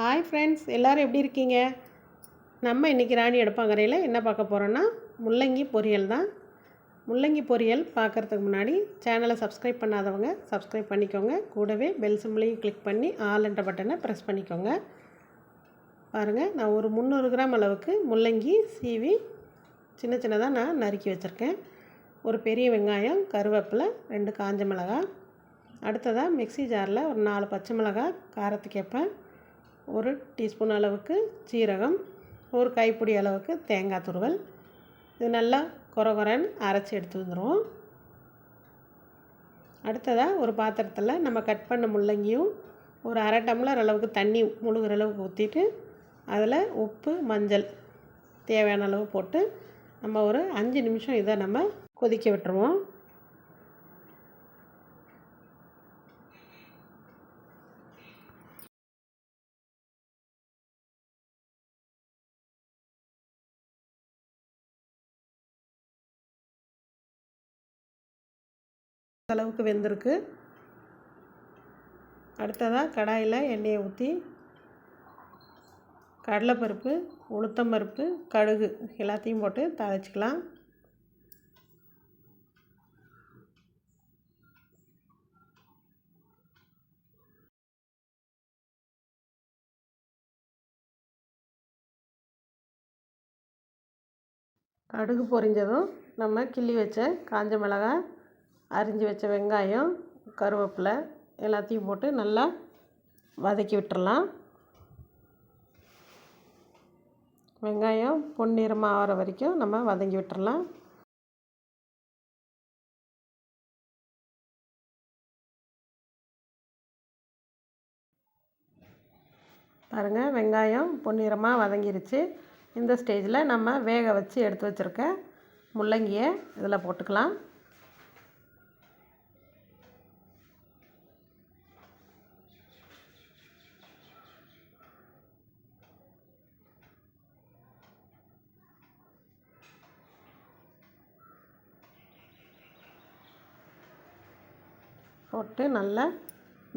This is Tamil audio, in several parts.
ஹாய் ஃப்ரெண்ட்ஸ் எல்லோரும் எப்படி இருக்கீங்க? நம்ம இன்றைக்கி ராணி எடுப்பாங்கரையில் என்ன பார்க்க போகிறோன்னா முள்ளங்கி பொரியல் தான். முள்ளங்கி பொரியல் பார்க்குறதுக்கு முன்னாடி சேனலை சப்ஸ்கிரைப் பண்ணாதவங்க சப்ஸ்கிரைப் பண்ணிக்கோங்க. கூடவே பெல் சிம்லையும் கிளிக் பண்ணி ஆல் என்ற பட்டனை ப்ரெஸ் பண்ணிக்கோங்க. பாருங்கள் நான் ஒரு முந்நூறு கிராம் அளவுக்கு முள்ளங்கி சீவி சின்ன சின்னதாக நான் நறுக்கி வச்சுருக்கேன். ஒரு பெரிய வெங்காயம் கருவேப்பிலை ரெண்டு காஞ்ச மிளகாய். அடுத்ததாக மிக்ஸி ஜாரில் ஒரு நாலு பச்சை மிளகாய் காரத்துக்கு கேட்பேன் ஒரு டீஸ்பூன் அளவுக்கு சீரகம் ஒரு கைப்பிடி அளவுக்கு தேங்காய் துருவல். இது நல்லா கொர கொரன்னு அரைச்சி எடுத்து வந்துடுவோம் அடுத்ததாக ஒரு பாத்திரத்தில் நம்ம கட் பண்ண முள்ளங்கியும் ஒரு அரை டம்ளர் அளவுக்கு தண்ணி முழுகிற அளவுக்கு ஊற்றிட்டு அதில் உப்பு மஞ்சள் தேவையான அளவு போட்டு நம்ம ஒரு அஞ்சு நிமிஷம் இதை நம்ம கொதிக்க விட்டுருவோம். அளவுக்கு வெந்திருக்கு. அடுத்ததாக கடாயில் எண்ணெயை ஊற்றி கடலைப்பருப்பு உளுத்தம் பருப்பு கடுகு எல்லாத்தையும் போட்டு தாளிச்சிக்கலாம். கடுகு பொரிஞ்சதும் நம்ம கிள்ளி வச்ச காஞ்ச மிளகாய் அரிஞ்சு வச்ச வெங்காயம் கருவேப்பிலை எல்லாத்தையும் போட்டு நல்லா வதக்கி விட்டுறலாம். வெங்காயம் பொன்னிறமாக ஆகிற வரைக்கும் நம்ம வதங்கி விட்டுறலாம். பாருங்கள் வெங்காயம் பொன்னிறமாக வதங்கிருச்சு. இந்த ஸ்டேஜில் நம்ம வேக வச்சு எடுத்து வச்சுருக்க முள்ளங்கியை இதில் போட்டுக்கலாம். போட்டு நல்லா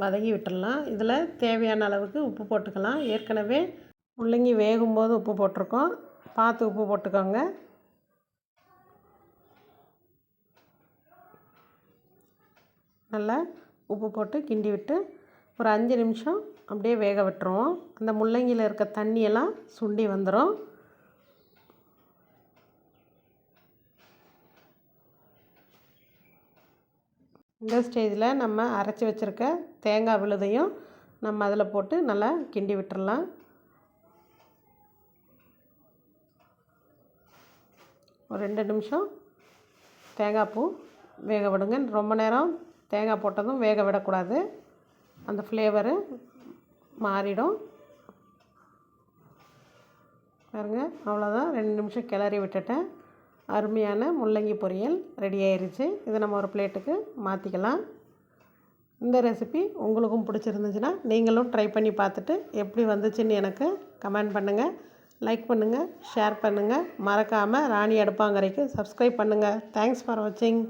வதங்கி விட்டுடலாம். இதில் தேவையான அளவுக்கு உப்பு போட்டுக்கலாம். ஏற்கனவே முள்ளங்கி வேகும்போது உப்பு போட்டிருக்கோம். பார்த்து உப்பு போட்டுக்கோங்க. நல்லா உப்பு போட்டு கிண்டி விட்டு ஒரு அஞ்சு நிமிஷம் அப்படியே வேக விட்டுருவோம். அந்த முள்ளங்கியில் இருக்க தண்ணியெல்லாம் சுண்டி வந்துடும் இந்த ஸ்டேஜில் நம்ம அரைச்சி வச்சுருக்க தேங்காய் விழுதையும் நம்ம அதில் போட்டு நல்லா கிண்டி விட்டுறலாம். ஒரு ரெண்டு நிமிஷம் தேங்காய் பூ வேக விடுங்க. ரொம்ப நேரம் தேங்காய் போட்டதும் வேக விடக்கூடாது. அந்த ஃப்ளேவரு மாறிடும். பாருங்க அவ்வளோதான் ரெண்டு நிமிஷம் கிளறி விட்டுட்டேன். அருமையான முள்ளங்கி பொரியல் ரெடி ஆயிடுச்சு இதை நம்ம ஒரு பிளேட்டுக்கு மாற்றிக்கலாம் இந்த ரெசிபி உங்களுக்கும் பிடிச்சிருந்துச்சுன்னா நீங்களும் ட்ரை பண்ணி பார்த்துட்டு எப்படி வந்துச்சுன்னு எனக்கு கமெண்ட் பண்ணுங்கள் லைக் பண்ணுங்கள் ஷேர் பண்ணுங்கள் மறக்காமல் ராணி அடுப்பாங்கரைக்கு சப்ஸ்கிரைப் பண்ணுங்கள் தேங்க்ஸ் ஃபார் வாட்சிங்